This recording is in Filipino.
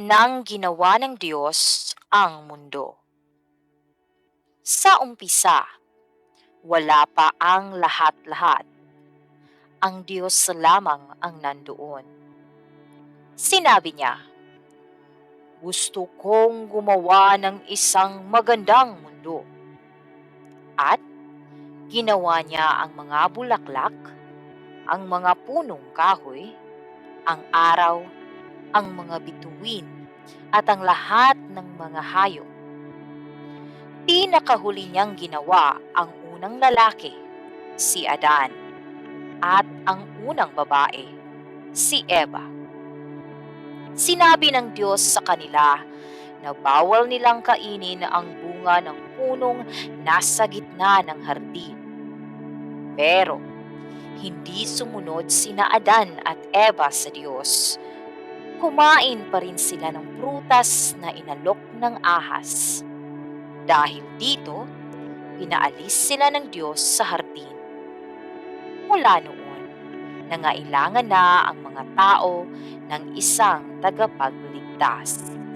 nang ginawa ng Diyos ang mundo. Sa umpisa, wala pa ang lahat-lahat. Ang Diyos lamang ang nandoon. Sinabi niya, Gusto kong gumawa ng isang magandang mundo. At ginawa niya ang mga bulaklak, ang mga punong kahoy, ang araw, ang mga bituin, at ang lahat ng mga hayop. Pinakahuli niyang ginawa ang unang lalaki, si Adan, at ang unang babae, si Eva. Sinabi ng Diyos sa kanila na bawal nilang kainin ang bunga ng punong nasa gitna ng hardin. Pero hindi sumunod sina Adan at Eva sa Diyos. Kumain pa rin sila ng prutas na inalok ng ahas. Dahil dito, pinaalis sila ng Diyos sa hardin. Mula noon, nangailangan na ang mga tao ng isang tagapagligtas.